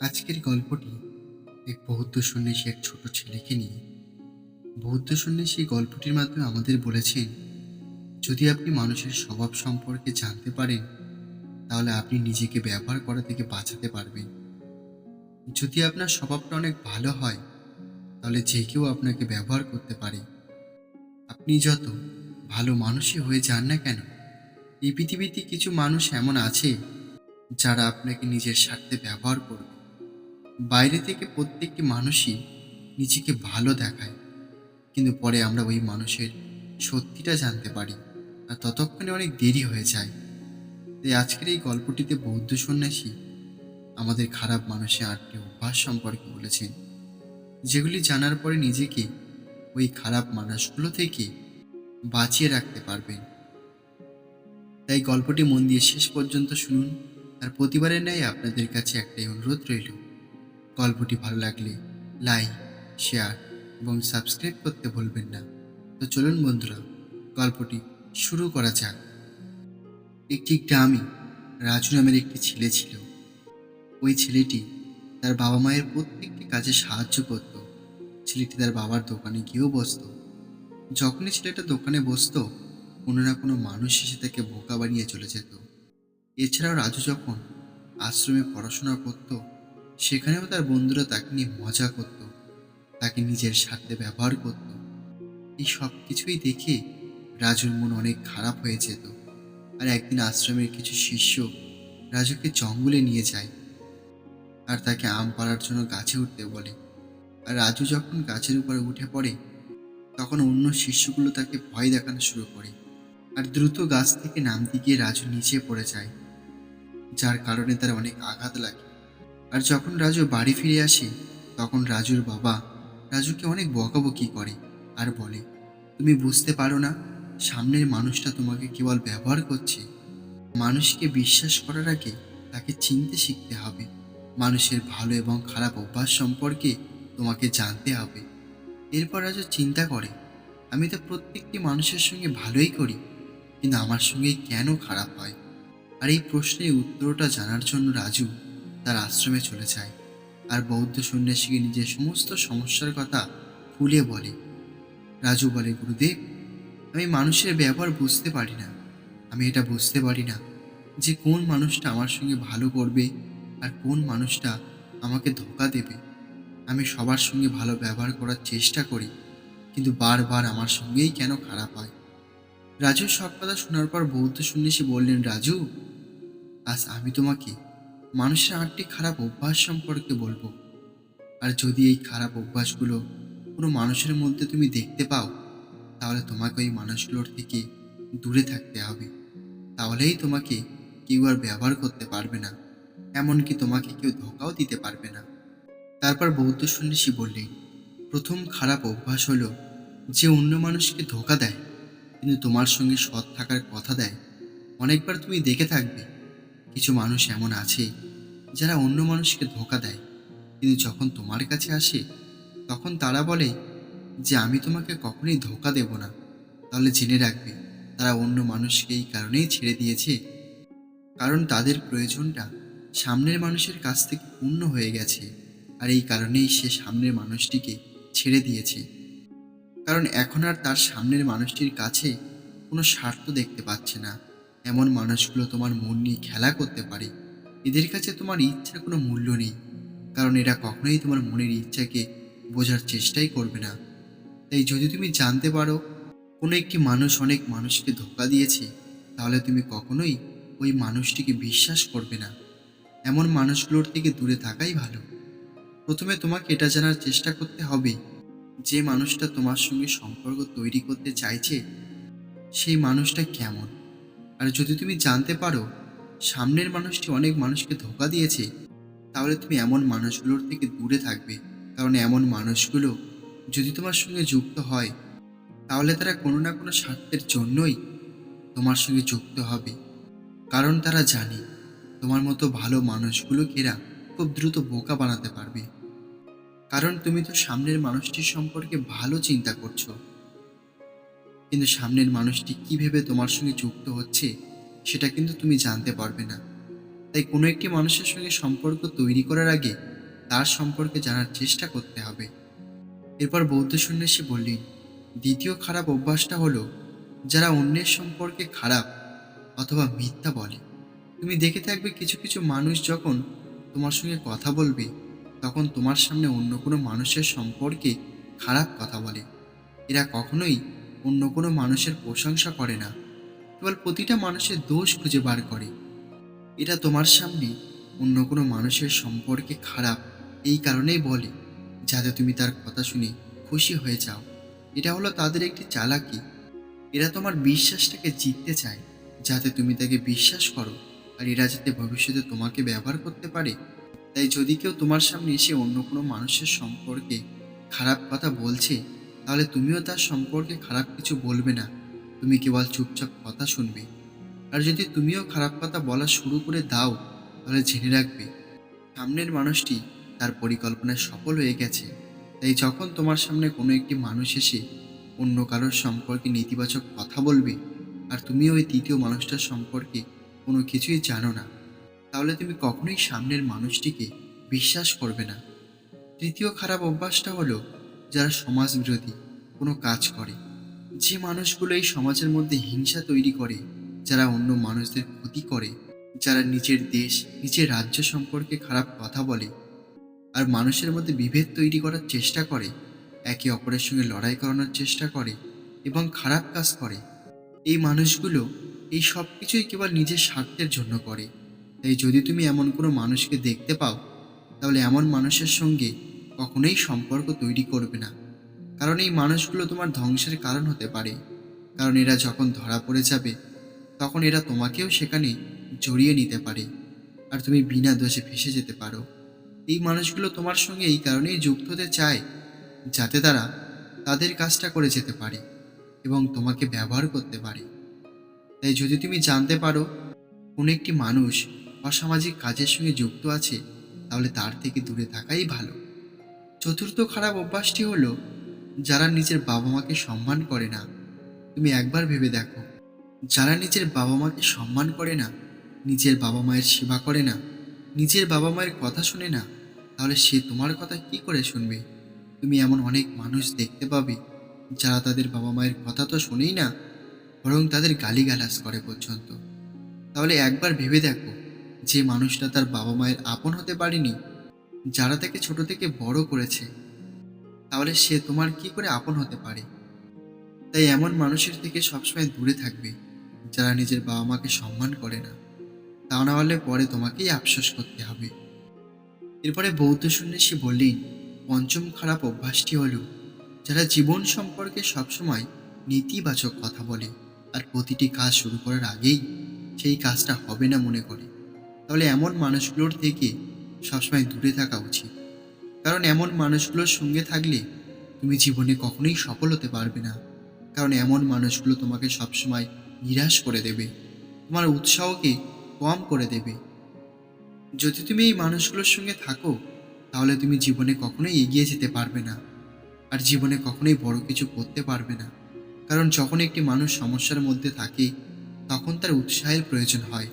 আজকের গল্পটি এক বৌদ্ধ সন্ন্যাসী এক ছোট ছেলেকে নিয়ে। বৌদ্ধ সন্ন্যাসী গল্পটির মাধ্যমে আমাদের বলেছেন, যদি আপনি মানুষের স্বভাব সম্পর্কে জানতে পারেন, তাহলে আপনি নিজেকে ব্যবহার করা থেকে বাঁচাতে পারবেন। যদি আপনার স্বভাবটা অনেক ভালো হয়, তাহলে যে কেউ আপনাকে ব্যবহার করতে পারে। আপনি যত ভালো মানুষই হয়ে যান না কেন, এই পৃথিবীতে কিছু মানুষ এমন আছে, যারা আপনাকে নিজের স্বার্থে ব্যবহার করবে। বাইরে থেকে প্রত্যেকটি মানুষই নিজেকে ভালো দেখায়। কিন্তু পরে আমরা ওই মানুষের সত্যিটা জানতে পারি আর ততক্ষণে অনেক দেরি হয়ে যায়। তাই আজকের এই গল্পটিতে বৌদ্ধ সন্ন্যাসী আমাদের খারাপ মানুষের আটটি অভ্যাস সম্পর্কে বলেছেন, যেগুলি জানার পরে নিজেকে ওই খারাপ মানুষগুলো থেকে বাঁচিয়ে রাখতে পারবেন। তাই গল্পটি মন দিয়ে শেষ পর্যন্ত শুনুন, আর প্রতিবারের ন্যায় আপনাদের কাছে একটাই অনুরোধ রইল গল্পটি ভালো লাগলে লাইক শেয়ার এবং সাবস্ক্রাইব করতে ভুলবেন না। তো চলুন বন্ধুরা, গল্পটি শুরু করা যাক। একটি গ্রামে রাজু নামের একটি ছেলে ছিল। ওই ছেলেটি তার বাবা মায়ের প্রত্যেকটি কাজে সাহায্য করত। ছেলেটি তার বাবার দোকানে গিয়েও বসতো। যখনই ছেলেটা দোকানে বসতো, কোনো না কোনো মানুষ এসে তাকে বোকা বানিয়ে চলে যেত। এছাড়াও রাজু যখন আশ্রমে পড়াশোনা করত সেখানেও তার বন্ধুরা তাকে নিয়ে মজা করত, তাকে নিজের স্বার্থে ব্যবহার করত। এই সব কিছুই দেখে রাজুর মন অনেক খারাপ হয়ে যেত। আর একদিন আশ্রমের কিছু শিষ্য রাজুকে জঙ্গলে নিয়ে যায় আর তাকে আম পাড়ার জন্য গাছে উঠতে বলে। আর রাজু যখন গাছের উপরে উঠে পড়ে, তখন অন্য শিষ্যগুলো তাকে ভয় দেখানো শুরু করে। আর দ্রুত গাছ থেকে নামতে গিয়ে রাজু নিচে পড়ে যায়, যার কারণে তার অনেক আঘাত লাগে। আর যখন রাজু বাড়ি ফিরে আসে, তখন রাজুর বাবা রাজুকে অনেক বকাবকি করে আর বলে, তুমি বুঝতে পারো না, সামনের মানুষটা তোমাকে কেবল ব্যবহার করছে। মানুষকে বিশ্বাস করার আগে তাকে চিনতে শিখতে হবে। মানুষের ভালো এবং খারাপ অভ্যাস সম্পর্কে তোমাকে জানতে হবে। এরপর রাজু চিন্তা করে, আমি তো প্রত্যেকটি মানুষের সঙ্গে ভালোই করি, কিন্তু আমার সঙ্গে কেন খারাপ হয়? আর এই প্রশ্নের উত্তরটা জানার জন্য রাজু তার আশ্রমে চলে যায় আর বৌদ্ধ সন্ন্যাসীকে নিজের সমস্ত সমস্যার কথা খুলে বলে। রাজু বলে, গুরুদেব, আমি মানুষের ব্যবহার বুঝতে পারি না। আমি এটা বুঝতে পারি না যে কোন মানুষটা আমার সঙ্গে ভালো করবে আর কোন মানুষটা আমাকে ধোকা দেবে। আমি সবার সঙ্গে ভালো ব্যবহার করার চেষ্টা করি, কিন্তু বারবার আমার সঙ্গেই কেন খারাপ হয়? রাজু সব কথা শোনার পর বৌদ্ধ সন্ন্যাসী বললেন, রাজু, আজ আমি তোমাকে মানুষের আটটি খারাপ অভ্যাস সম্পর্কে বলব। আর যদি এই খারাপ অভ্যাসগুলো কোনো মানুষের মধ্যে তুমি দেখতে পাও, তাহলে তোমাকে ওই মানুষগুলোর থেকে দূরে থাকতে হবে। তাহলেই তোমাকে কেউ আর ব্যবহার করতে পারবে না, এমনকি তোমাকে কেউ ধোকাও দিতে পারবে না। তারপর বৌদ্ধ সন্ন্যাসী বললেন, প্রথম খারাপ অভ্যাস হলো যে অন্য মানুষকে ধোকা দেয়, কিন্তু তোমার সঙ্গে সৎ থাকার কথা দেয়। অনেকবার তুমি দেখে থাকবে কিছু মানুষ এমন আছে যারা অন্য মানুষকে ধোকা দেয়। কিন্তু যখন তোমার কাছে আসে, তখন তারা বলে যে, আমি তোমাকে কখনোই ধোকা দেব না। তাহলে জেনে রাখবে, তারা অন্য মানুষকে এই কারণেই ছেড়ে দিয়েছে। কারণ তাদের প্রয়োজনটা সামনের মানুষের কাছ থেকে পূর্ণ হয়ে গেছে, আর এই কারণেই সে সামনের মানুষটিকে ছেড়ে দিয়েছে। কারণ এখন আর তার সামনের মানুষটির কাছে কোনো স্বার্থ দেখতে পাচ্ছে না। এমন মানুষগুলো তোমার মন নিয়ে খেলা করতে পারে। এদের কাছে তোমার ইচ্ছার কোনো মূল্য নেই। কারণ এরা কখনোই তোমার মনের ইচ্ছাকে বোঝার চেষ্টাই করবে না। তাই যদি তুমি জানতে পারো, কোনো একটি মানুষ অনেক মানুষকে ধোকা দিয়েছে, তাহলে তুমি কখনোই ওই মানুষটিকে বিশ্বাস করবে না। এমন মানুষগুলোর থেকে দূরে থাকাই ভালো। প্রথমে তোমাকে এটা জানার চেষ্টা করতে হবে, যে মানুষটা তোমার সঙ্গে সম্পর্ক তৈরি করতে চাইছে, সেই মানুষটা কেমন? আর যদি তুমি জানতে পারো সামনের মানুষটি অনেক মানুষকে ধোকা দিয়েছে, তাহলে তুমি এমন মানুষগুলোর থেকে দূরে থাকবে। কারণ এমন মানুষগুলো যদি তোমার সঙ্গে যুক্ত হয়, তাহলে তারা কোনো না কোনো স্বার্থের জন্যই তোমার সঙ্গে যুক্ত হবে। কারণ তারা জানে তোমার মতো ভালো মানুষগুলোকে এরা খুব দ্রুত বোকা বানাতে পারবে। কারণ তুমি তো সামনের মানুষটির সম্পর্কে ভালো চিন্তা করছ। কিন্তু সামনের মানুষটি কি ভেবে তোমার সঙ্গে যুক্ত হচ্ছে, সেটা কিন্তু তুমি জানতে পারবে না। তাই কোনো একটি মানুষের সঙ্গে সম্পর্ক তৈরি করার আগে তার সম্পর্কে জানার চেষ্টা করতে হবে। এরপর বৌদ্ধ সন্ন্যাসী বললেন, দ্বিতীয় খারাপ অভ্যাসটা হলো, যারা অন্যের সম্পর্কে খারাপ অথবা মিথ্যা বলে। তুমি দেখে থাকবে কিছু কিছু মানুষ যখন তোমার সঙ্গে কথা বলবে, তখন তোমার সামনে অন্য কোনো মানুষের সম্পর্কে খারাপ কথা বলে। এরা কখনোই অন্য কোনো মানুষের প্রশংসা করে না। কেবল প্রতিটা মানুষের দোষ খুঁজে বার করে। এটা তোমার সামনে অন্য কোনো মানুষের সম্পর্কে খারাপ এই কারণেই বলে, যাতে তুমি তার কথা শুনে খুশি হয়ে যাও। এটা হলো তাদের একটি চালাকি। এরা তোমার বিশ্বাসটাকে জিততে চায়, যাতে তুমি তাকে বিশ্বাস করো। আর এরা যাতে ভবিষ্যতে তোমাকে ব্যবহার করতে পারে। তাই যদি কেউ তোমার সামনে এসে অন্য কোনো মানুষের সম্পর্কে খারাপ কথা বলছে তাহলে তুমিও তার সম্পর্কে খারাপ কিছু বলবে না। তুমি কেবল চুপচাপ কথা শুনবে। আর যদি তুমিও খারাপ কথা বলা শুরু করে দাও, তাহলে জেনে রাখবে, সামনের মানুষটি তার পরিকল্পনায় সফল হয়ে গেছে। তাই যখন তোমার সামনে কোনো একটি মানুষ এসে অন্য কারোর সম্পর্কে নেতিবাচক কথা বলবে, আর তুমি ওই তৃতীয় মানুষটার সম্পর্কে কোনো কিছুই জানো না, তাহলে তুমি কখনোই সামনের মানুষটিকে বিশ্বাস করবে না। তৃতীয় খারাপ অভ্যাসটা হলো যারা সমাজ বিরোধী কোনো কাজ করে। যে মানুষগুলো এই সমাজের মধ্যে হিংসা তৈরি করে, যারা অন্য মানুষদের ক্ষতি করে, যারা নিজের দেশ, নিজের রাজ্য সম্পর্কে খারাপ কথা বলে, আর মানুষের মধ্যে বিভেদ তৈরি করার চেষ্টা করে, একে অপরের সঙ্গে লড়াই করানোর চেষ্টা করে এবং খারাপ কাজ করে, এই মানুষগুলো এই সব কিছুই কেবল নিজের স্বার্থের জন্য করে। তাই যদি তুমি এমন কোনো মানুষকে দেখতে পাও, তাহলে এমন মানুষের সঙ্গে কখনোই সম্পর্ক তৈরি করবে না। কারণ এই মানুষগুলো তোমার ধ্বংসের কারণ হতে পারে। কারণ এরা যখন ধরা পড়ে যাবে, তখন এরা তোমাকেও সেখানে জড়িয়ে নিতে পারে। আর তুমি বিনা দোষে ফেসে যেতে পারো। এই মানুষগুলো তোমার সঙ্গে এই কারণেই যুক্ত হতে চায়, যাতে তারা তাদের কাজটা করে যেতে পারে এবং তোমাকে ব্যবহার করতে পারে। তাই যদি তুমি জানতে পারো, কোনো একটি মানুষ অসামাজিক কাজের সঙ্গে যুক্ত আছে, তাহলে তার থেকে দূরে থাকাই ভালো। চতুর্থ খারাপ অভ্যাসটি হলো যারা নিজের বাবা মাকে সম্মান করে না। তুমি একবার ভেবে দেখো, যারা নিজের বাবা মাকে সম্মান করে না, নিজের বাবা মায়ের সেবা করে না, নিজের বাবা মায়ের কথা শুনে না, তাহলে সে তোমার কথা কি করে শুনবে? তুমি এমন অনেক মানুষ দেখতে পাবে, যারা তাদের বাবা মায়ের কথা তো শোনেই না, বরং তাদের গালিগালাজ করে পর্যন্ত। তাহলে একবার ভেবে দেখো, যে মানুষটা তার বাবা মায়ের আপন হতে পারেনি যারা তাকে ছোট থেকে বড় করেছে, তাহলে সে তোমার কি করে আপন হতে পারে? তাই এমন মানুষের থেকে সবসময় দূরে থাকবে, যারা নিজের বাবা মাকে সম্মান করে না। তা না হলে পরে তোমাকেই আফসোস করতে হবে। এরপরে বৌদ্ধ সন্ন্যাসী বললেন, পঞ্চম খারাপ অভ্যাসটি হলো, যারা জীবন সম্পর্কে সবসময় নেতিবাচক কথা বলে, আর প্রতিটি কাজ শুরু করার আগেই সেই কাজটা হবে না মনে করে। তাহলে এমন মানুষগুলোর থেকে সবসময় দূরে থাকা উচিত। কারণ এমন মানুষগুলোর সঙ্গে থাকলে তুমি জীবনে কখনোই সফল হতে পারবে না। কারণ এমন মানুষগুলো তোমাকে সবসময় নিরাশ করে দেবে। তোমার উৎসাহকে কম করে দেবে। যদি তুমি এই মানুষগুলোর সঙ্গে থাকো, তাহলে তুমি জীবনে কখনোই এগিয়ে যেতে পারবে না। আর জীবনে কখনোই বড় কিছু করতে পারবে না। কারণ যখন একটি মানুষ সমস্যার মধ্যে থাকে, তখন তার উৎসাহের প্রয়োজন হয়।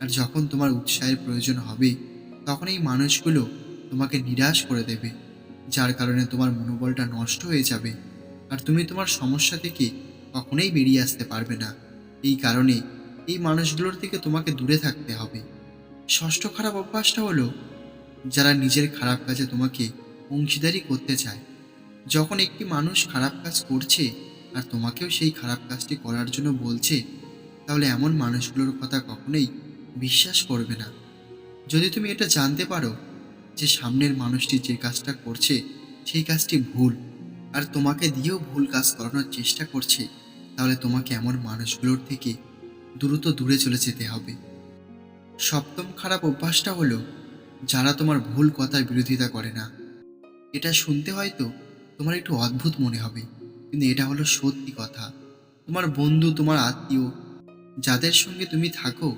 আর যখন তোমার উৎসাহের প্রয়োজন হবে তখন এই মানুষগুলো তোমাকে নিরাশ করে দেবে, যার কারণে তোমার মনোবলটা নষ্ট হয়ে যাবে। আর তুমি তোমার সমস্যা থেকে কখনোই বেরিয়ে আসতে পারবে না। এই কারণে এই মানুষগুলোর থেকে তোমাকে দূরে থাকতে হবে। ষষ্ঠ খারাপ অভ্যাসটা হলো, যারা নিজের খারাপ কাজে তোমাকে অংশীদারি করতে চায়। যখন একটি মানুষ খারাপ কাজ করছে আর তোমাকেও সেই খারাপ কাজটি করার জন্য বলছে, তাহলে এমন মানুষগুলোর কথা কখনোই বিশ্বাস করবে না। যদি তুমি এটা জানতে পারো যে সামনের মানুষটি যে কাজটা করছে, সেই কাজটি ভুল। আর তোমাকে দিয়েও ভুল কাজ করানোর চেষ্টা করছে, তাহলে তোমাকে এমন মানুষগুলোর থেকে দ্রুত দূরে চলে যেতে হবে। সপ্তম খারাপ অভ্যাসটা হলো যারা তোমার ভুল কথার বিরোধিতা করে না। এটা শুনতে হয়তো তোমার একটু অদ্ভুত মনে হবে, কিন্তু এটা হলো সত্যি কথা। তোমার বন্ধু, তোমার আত্মীয়, যাদের সঙ্গে তুমি থাকো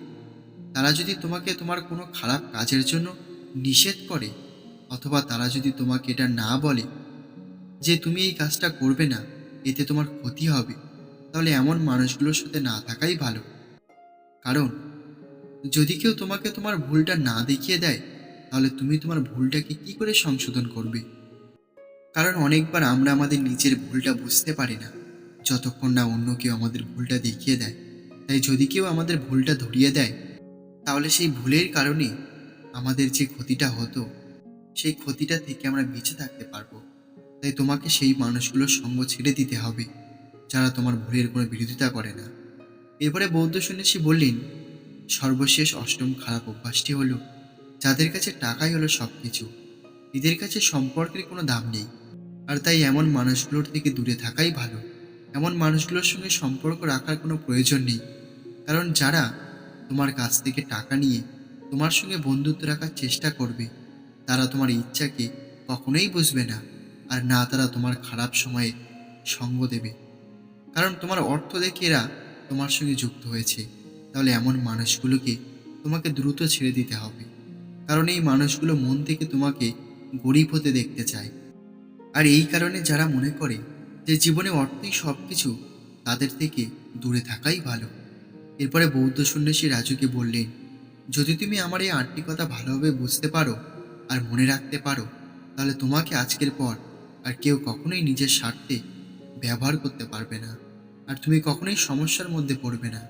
তারা যদি তোমাকে তোমার কোনো খারাপ কাজের জন্য নিষেধ করে, অথবা তারা যদি তোমাকে এটা না বলে যে তুমি এই কাজটা করবে না, এতে তোমার ক্ষতি হবে, তাহলে এমন মানুষগুলোর সাথে না থাকাই ভালো। কারণ, যদি কেউ তোমাকে তোমার ভুলটা না দেখিয়ে দেয়, তাহলে তুমি তোমার ভুলটাকে কি করে সংশোধন করবে? কারণ অনেকবার আমরা আমাদের নিজের ভুলটা বুঝতে পারি না, যতক্ষণ না অন্য কেউ আমাদের ভুলটা দেখিয়ে দেয়। তাই যদি কেউ আমাদের ভুলটা ধরিয়ে দেয় তাহলে সেই ভুলের কারণে আমাদের যে ক্ষতিটা হতো, সেই ক্ষতিটা থেকে আমরা বেঁচে থাকতে পারব। তাই তোমাকে সেই মানুষগুলোর সঙ্গ ছেড়ে দিতে হবে, যারা তোমার ভুলের কোনো বিরোধিতা করে না। এরপরে বৌদ্ধ সন্ন্যাসী বললেন, সর্বশেষ অষ্টম খারাপ অভ্যাসটি হলো, যাদের কাছে টাকাই হলো সব কিছু এদের কাছে সম্পর্কের কোনো দাম নেই। আর তাই এমন মানুষগুলোর থেকে দূরে থাকাই ভালো। এমন মানুষগুলোর সঙ্গে সম্পর্ক রাখার কোনো প্রয়োজন নেই। কারণ যারা তোমার কাছ থেকে টাকা নিয়ে তোমার সঙ্গে বন্ধুত্ব রাখার চেষ্টা করবে। তারা তোমার ইচ্ছাকে কখনোই বুঝবে না আর না তারা তোমার খারাপ সময়ে সঙ্গ দেবে। কারণ তোমার অর্থ দেখে এরা তোমার সঙ্গে যুক্ত হয়েছে। তাহলে এমন মানুষগুলোকে তোমাকে দ্রুত ছেড়ে দিতে হবে। কারণ এই মানুষগুলো মন থেকে তোমাকে গরিব হতে দেখতে চায়। আর এই কারণে যারা মনে করে যে জীবনে অর্থই সব কিছু তাদের থেকে দূরে থাকাই ভালো। এরপরে বৌদ্ধ সন্ন্যাসী রাজুকে বললেন যদি তুমি আমার এই আটটি কথা ভালোভাবে বুঝতে পারো আর মনে রাখতে পারো, তাহলে তোমাকে আজকের পর আর কেউ কখনোই নিজের স্বার্থে ব্যবহার করতে পারবে না আর তুমি কখনোই সমস্যার মধ্যে পড়বে না।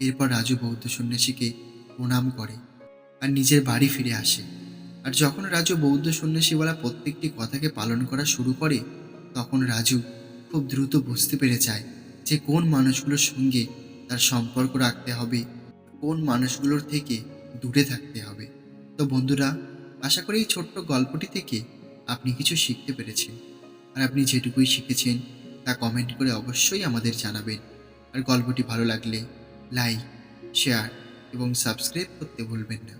এরপর রাজু বৌদ্ধ সন্ন্যাসীকে প্রণাম করে আর নিজের বাড়ি ফিরে আসে। আর যখন রাজু বৌদ্ধ সন্ন্যাসী বলা প্রত্যেকটি কথাকে পালন করা শুরু করে, তখন রাজু খুব দ্রুত বুঝতে পেরে যায় যে কোন মানুষগুলোর সঙ্গে তার সম্পর্ক রাখতে হবে, কোন মানুষগুলোর থেকে দূরে থাকতে হবে। তো বন্ধুরা, আশা করি এই ছোট্ট গল্পটি থেকে আপনি কিছু শিখতে পেরেছেন। আর আপনি যেটুকুই শিখেছেন, তা কমেন্ট করে অবশ্যই আমাদের জানাবেন। আর গল্পটি ভালো লাগলে লাইক শেয়ার এবং সাবস্ক্রাইব করতে ভুলবেন না।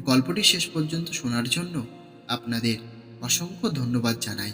গল্পটি শেষ পর্যন্ত শোনার জন্য আপনাদের অসংখ্য ধন্যবাদ জানাই।